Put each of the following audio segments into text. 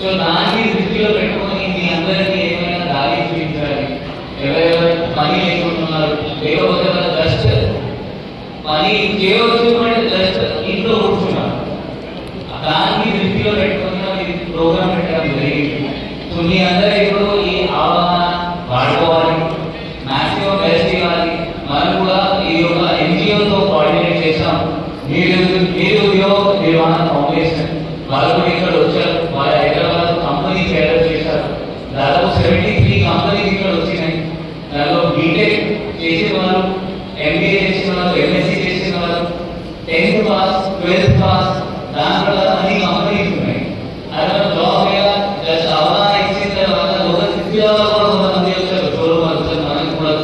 So దాన్ని దృష్టిలో పెట్టుకొని మీ అందరికీ ఏమైనా దారి చూపించాలి. ఎవరెవరు పని లేకుంటున్నారు లేకపోతే జస్ట్ పని చేయవచ్చు అంటే జస్ట్ ఇంట్లో కూర్చున్నారు దాన్ని దృష్టిలో పెట్టుకొని ప్రోగ్రామ్ పెట్టడం జరిగింది. సో మీ అందరి టెన్త్ పాస్ ట్వెల్త్ పాస్ దాంట్లో అన్ని కంపెనీస్ ఉన్నాయి అక్కడ జాబ్ లేదా జస్ట్ అవగాహన ఇచ్చిన తర్వాత ఒక ఉద్యోగాలు కూడా కొంతమంది వచ్చారు షోరూమ్ వచ్చారు మనకి కూడా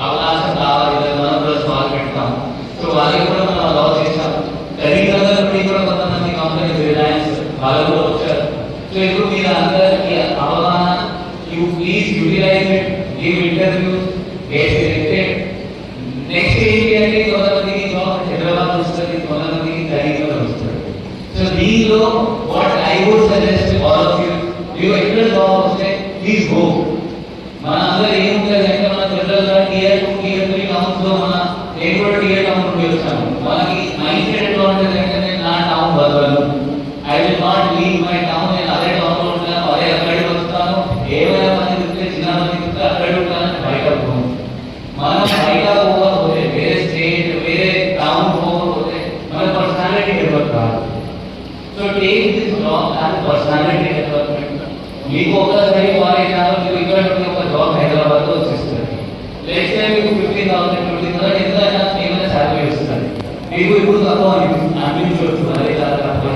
అవకాశం కావాలి లేదా మనం కూడా స్మాల్ పెడతాం సో వాళ్ళకి కూడా మనం అలా చేసాం కరీంనగర్ నుండి కూడా కొంతమంది కంపెనీస్ రిలయన్స్ వాళ్ళు కూడా వచ్చారు సో ఇప్పుడు మీరు అందరికీ అవగాహన you please utilize it give interviews get selected next so దీనిలో what I would suggest all of you you ఎక్కడ జాబ్ వస్తే ప్లీజ్ గో మన అందరూ ఏముంటుంది అంటే మన జనరల్గా టియర్ టూ టియర్ త్రీ టౌన్స్లో మన నేను పర్సనాలిటీ డెవలప్మెంట్ మీకు ఒకసారి కాలేజ్ మీకు ఇక్కడ నుండి ఒక జాబ్ హైదరాబాద్లో వచ్చేస్తుంది. లేకపోతే మీకు ఫిఫ్టీన్ థౌసండ్ ట్వంటీ థౌసండ్ ఎంత అయినా ఏమైనా శాలరీ వస్తుంది. మీకు ఇప్పుడు తక్కువ అనిపించవచ్చు అదే కాదు తక్కువ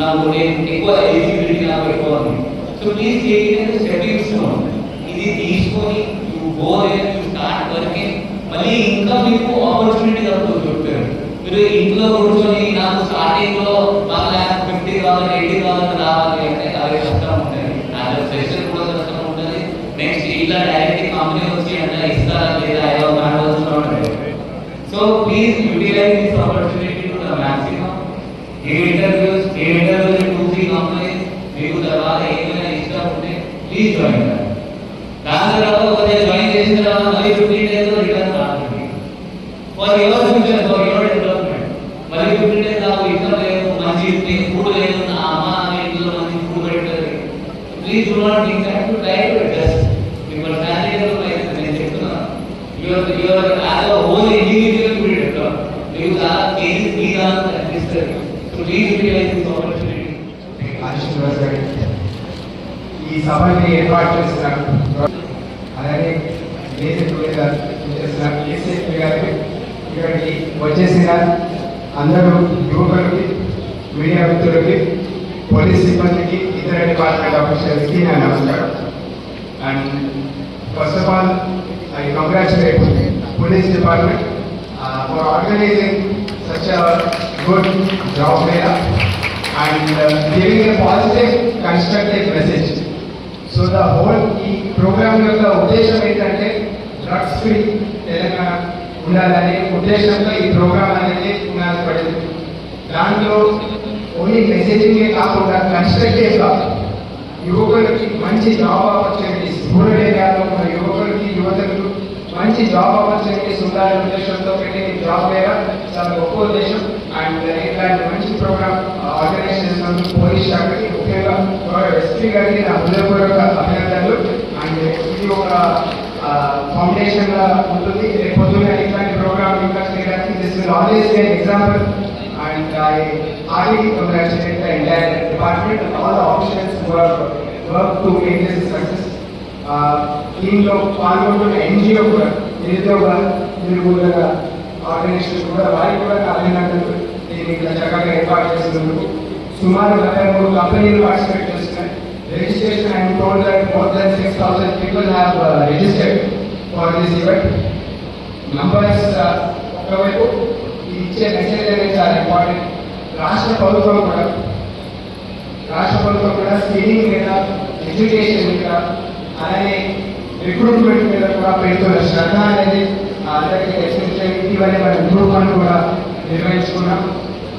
నాకు నేను ఎక్కువ ఎలిజిబిలిటీ నాకు ఎక్కువ ఉంది సో ప్లీజ్ ఏంటంటే స్టెపింగ్ స్టోన్ ఇది తీసుకొని you go you start working మళ్ళీ ఇంకా మీకు ఆపర్చునిటీ దొరుకుతుంది. చెప్తారు మీరు ఇంట్లో కూర్చొని నాకు స్టార్టింగ్లో నాకు ఫిఫ్టీ కావాలి ఎయిటీ కావాలి రావాలి అంటే అదే కష్టం ఉంటుంది. అదే ఫ్రెషర్ కూడా కష్టం ఉంటుంది. నెక్స్ట్ ఇలా డైరెక్ట్ కంపెనీ వచ్చి అంటే ఇస్తారా లేదా ఏదో మాట్లాడుతూ ఉంటుంది so please utilize this opportunity to the maximum a interviews a interviews two three companies మీకు తర్వాత ఏమైనా ఇష్టం ఉంటే ప్లీజ్ జాయిన్ దాని తర్వాత ఒకసారి జాయిన్ చేసిన తర్వాత మళ్ళీ ఫిఫ్టీన్ డేస్ రిటర్న్ రావాలి for your future for your development మళ్ళీ ఫిఫ్టీన్ డేస్ నాకు ఇష్టం లేదు మంచి మీకు ఫుడ్ లేదు నా అమ్మ నాన్న ఇంట్లో మంచి ఫుడ్ పెట్టలేదు please do not think that to try to adjust me personality develop నేను చెప్తున్నాను your your as a whole individual మీరు డెవలప్ మీకు చేంజ్ మీ దాంట్లో కనిపిస్తుంది so please utilize this opportunity గారు ఈ సభని ఏర్పాటు చేసిన అలాగే గారు చేసిన ఇక్కడికి వచ్చేసిన అందరూ యువకులకి మీడియా వ్యక్తులకి పోలీస్ సిబ్బందికి ఇతర డిపార్ట్మెంట్ ఆఫీసర్స్కి నా నమస్కారం. And first of all I congratulate police department for organizing such a good job mela and uh, giving a positive constructive message. So the whole ఈ ప్రోగ్రామ్ యొక్క ఉద్దేశం ఏంటంటే డ్రగ్స్ ఫ్రీ తెలంగాణ ఉండాలనే ఉద్దేశంతో ఈ ప్రోగ్రామ్ అనేది పునాది పడింది దాంట్లో ఓన్లీ మెసేజింగే కాకుండా కన్స్ట్రక్టివ్గా యువకులకి మంచి జాబ్ ఆపర్చునిటీస్ రూరల్ ఏరియాలో ఉన్న యువకులకి యువతకు మంచి జాబ్ ఆపర్చునిటీస్ ఉండాలనే ఉద్దేశంతో పెట్టిన జాబ్ మేర చాలా గొప్ప ఉద్దేశం. అండ్ ఇట్లాంటి మంచి ప్రోగ్రామ్ ఆర్గనైజ్ చేసినందుకు పోలీస్ శాఖకి ముఖ్యంగా ఎస్పీ గారికి నా హృదయపూర్వక అభినందనలు. అండ్ ఇది ఒక ఫౌండేషన్గా ఉంటుంది. రేపు పొద్దున్న ఇట్లాంటి ప్రోగ్రామ్ ఇంకా చేయడానికి this will always be example and I highly congratulate the entire department and all the officials who have worked to make this a success. Uh, దీనిలో పాల్గొంటున్న ఎన్జిఓ కూడా నిరుద్యోగ నిర్మూలంగా ఆర్గనైజేషన్ కూడా వారికి కూడా అభినందనలు నేను ఇక్కడ చక్కగా ఏర్పాటు చేసినందుకు సుమారు డెబ్బై మూడు కంపెనీలు పార్టిసిపేట్ చేస్తున్నాయి. Registration and told that more than six thousand people have registered for this event numbers ఒకవైపు ఇచ్చే మెసేజ్ అనేది చాలా ఇంపార్టెంట్ రాష్ట్ర ప్రభుత్వం కూడా రాష్ట్ర ప్రభుత్వం కూడా స్కిల్లింగ్ మీద ఎడ్యుకేషన్ మీద అలానే రిక్రూట్మెంట్ మీద కూడా పెడుతున్న శ్రద్ధ అనేది అలాగే అందరికీ తెలిసిందే ఇటీవలే మన ఇంప్రూవ్మెంట్ కూడా నిర్వహించుకున్నాం.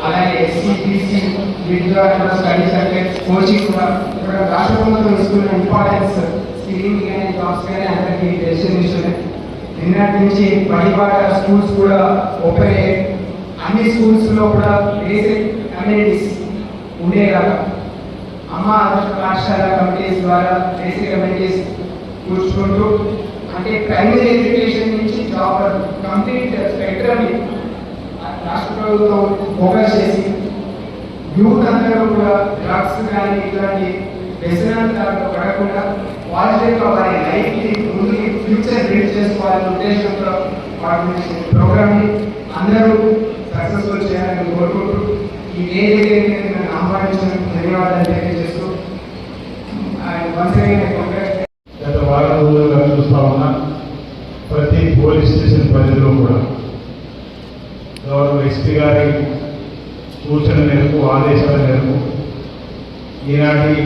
అలాగే ఎస్సీబీసీ బీసీ కూడా స్టడీ సర్టిఫికేట్స్ కోచింగ్ కూడా. ఇక్కడ రాష్ట్ర ప్రభుత్వం ఇస్తున్న ఇంపార్టెన్స్ స్కిల్లింగ్ కానీ జాబ్స్ కానీ అందరికీ తెలిసిన నిన్నటి నుంచి బడిపాట స్కూల్స్ కూడా ఓపెన్ అయ్యాయి. అన్ని స్కూల్స్లో కూడా బేసిక్ కమ్యూనిటీస్ ఉండేలాగా. అమ్మ రాష్ట్రాల కమిటీస్ ద్వారా బేసిక్ కమ్యూనిటీస్ కూర్చుంటూ అంటే ప్రైమరీ ఎడ్యుకేషన్ నుంచి జాబ్ కంప్లీట్ స్పెక్ట్రమ్ రాష్ట్ర ప్రభుత్వం ఫోకస్ చేసి యూత్ అందరూ కూడా డ్రగ్స్ కానీ ఇట్లాంటి వ్యసనాలు దాంట్లో పడకుండా వాళ్ళ యొక్క వారి లైఫ్ని ముందు ఫ్యూచర్ బిల్డ్ చేసుకోవాలనే ఉద్దేశంతో వాటి ప్రోగ్రామ్ని అందరూ సక్సెస్ఫుల్ చేయాలని కోరుకుంటూ ఈ వేదిక నన్ను ఆహ్వానించినందుకు ధన్యవాదాలు తెలియజేస్తూ వన్స్ అగైన్ గత వారం రోజులుగా చూస్తా ఉన్నా ప్రతి పోలీస్ స్టేషన్ పరిధిలో కూడా గౌరవ ఎస్పీ గారి సూచన మేరకు ఆదేశాల మేరకు ఈనాటి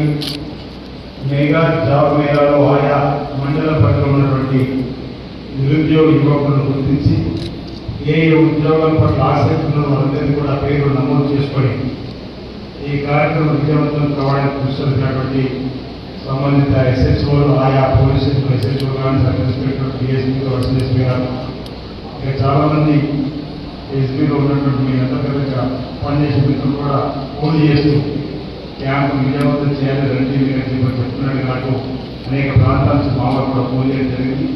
మెగా జాబ్ మేళాలో ఆయా మండల పరిధిలో ఉన్నటువంటి నిరుద్యోగ యువకులను గుర్తించి ఏ ఏ ఉద్యోగాల పట్ల ఆసక్తి ఉన్న వాళ్ళందరినీ కూడా పేరు నమోదు చేసుకొని ఈ కార్యక్రమం విజయవంతం కావడానికి కృషి చేసినటువంటి సంబంధిత ఎస్ఎస్ఓలు ఆయా పోలీస్ ఎస్ఎస్ఓ కానీ సబ్ ఇన్స్పెక్టర్ డిఎస్పీ వర్సల్ గారు ఇంకా చాలామంది ఎస్పీలో ఉన్నటువంటి మీ అంతర్గతంగా పనిచేసే మిత్రులు కూడా ఫోన్ చేస్తూ క్యాంప్ విజయవంతం చేయాలి రండి మీరు అని చెప్పి చెప్తున్నాడు నాకు అనేక ప్రాంతాల నుంచి మామూలు కూడా ఫోన్ చేయడం జరిగింది.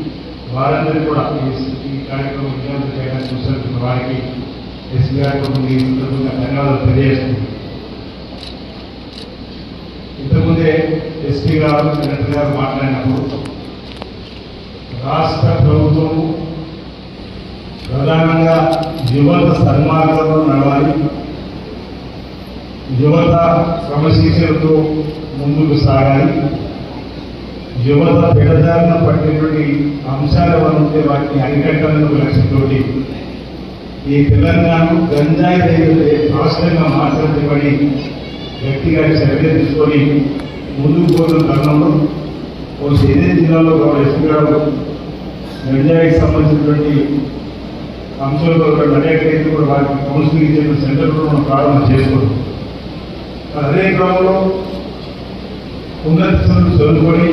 వారందరూ కూడా ఈ- కార్యక్రమం విజయవంతం చేయడానికి చూసినటువంటి వారికి ఎస్పీ గారికి మీ ధన్యవాదాలు తెలియజేస్తుంది ఇంతకుముందే ఎస్పీ గారు కలెక్టర్ గారు మాట్లాడినప్పుడు రాష్ట్ర ప్రభుత్వం ప్రధానంగా యువత సన్మార్గంలో నడవాలి. యువత క్రమశిక్షణతో ముందుకు సాగాలి. యువత పెడదారిన పట్టినటువంటి అంశాల వల్ల ఉంటే వాటిని అరికట్టాలని లక్ష్యంతోటి ఈ తెలంగాణ గంజాయి రైతులే రాష్ట్రంగా మార్చబడి గట్టిగా చర్య తీసుకొని ముందుకు పోతున్న తరుణంలో ఓ ఏదే జిల్లాలో గౌరవ ఎస్పీ గారు గంజాయికి సంబంధించినటువంటి అంశాల్లో అనేక రైతులు కూడా వారికి కౌన్సిలింగ్ ఇచ్చే సెంటర్లో మనం ప్రారంభం చేసుకోవడం అదే క్రమంలో ఉన్నత చదువులు చదువుకొని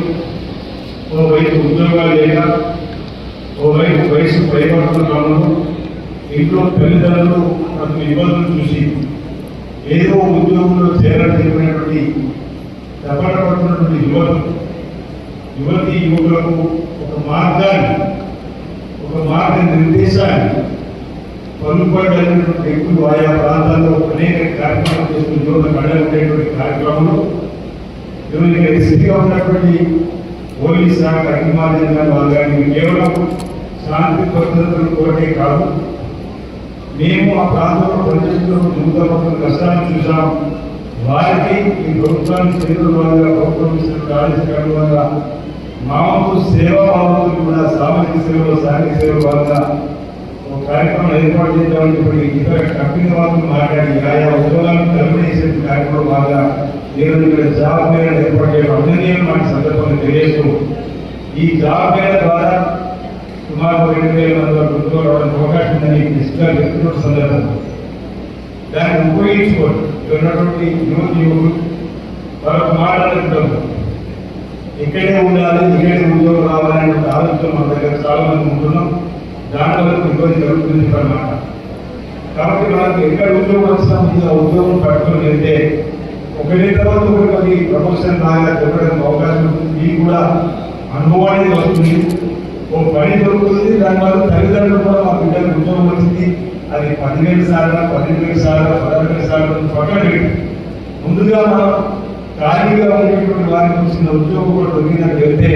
ఓవైపు ఉద్యోగాలు లేక ఓవైపు వయసు భయపడుతున్న క్రమంలో ఇంట్లో తల్లిదండ్రులు అతని ఇబ్బందులు చూసి ఏదో ఉద్యోగంలో చేరాలనుకునేటువంటి తపన పడుతున్నటువంటి యువత యువతి యువకులకు ఒక మార్గాన్ని ఒక మార్గ నిర్దేశాన్ని పలుపడైనటువంటి వ్యక్తులు ఆయా ప్రాంతాల్లో అనేక కార్యక్రమాలు చేస్తున్న యువత కళ్ళ ఉండేటువంటి కార్యక్రమంలో ఈరోజు ఎస్పీగా ఉన్నటువంటి పోలీస్ శాఖ అభిమానంగా వాళ్ళు కేవలం శాంతి భద్రతలు కోరటే కాదు మేము ఆ ప్రాంతంలో పనిచేస్తున్న యువత కష్టాన్ని చూసాం వారికి ఈ ప్రభుత్వాన్ని చేతుల ద్వారా ప్రభుత్వం ఇస్తున్న ఆదేశాల ద్వారా మామూలు సేవా భావంతో కూడా సామాజిక సేవలో సాంఘిక సేవ భాగంగా ఒక కార్యక్రమం ఏర్పాటు చేద్దామని చెప్పి ఇతర కంపెనీ వాళ్ళు మాట్లాడి ఆయా ఉద్యోగాలను కల్పనేసే కార్యక్రమం బాగా ఈరోజు ఇక్కడ జాబ్ మేళ ఏర్పాటు చేయడం అందరినీ మాకు సందర్భంగా తెలియజేస్తూ ఈ జాబ్ మేళ ద్వారా సుమారు రెండు వేల మంది వరకు ఉద్యోగాలు రావడానికి అవకాశం ఉందని ఇసుగా చెప్తున్న సందర్భం దాన్ని ఉపయోగించుకోండి ఉన్నటువంటి యువత యువకులు వాళ్ళకు మాట్లాడుతుంటారు ఇక్కడే ఉండాలి ఇక్కడే ఉద్యోగం రావాలనే ఆలోచన మన దగ్గర చాలా మంది ఉంటున్నాం. దాంట్లో ఇబ్బంది జరుగుతుంది అన్నమాట. కాబట్టి మనకు ఎక్కడ ఉద్యోగం వస్తామని ఆ ఉద్యోగం పట్టుకొని వెళ్తే ఒకరి తర్వాత ఒకరి ప్రమోషన్ లాగా చెప్పడానికి అవకాశం ఉంటుంది. మీకు కూడా అనుభవానికి వస్తుంది. ఓ పని దొరుకుతుంది దానివల్ల తల్లిదండ్రులు కూడా మా బిడ్డకు ఉద్యోగం వచ్చింది. అది పదివేలు సార్లు పదిహేను వేలు సార్లు పదహారు వేల సార్లు పక్కన ముందుగా మనం ఖాళీగా ఉన్నటువంటి వారికి వచ్చిన ఉద్యోగం కూడా దొరికినట్టు వెళ్తే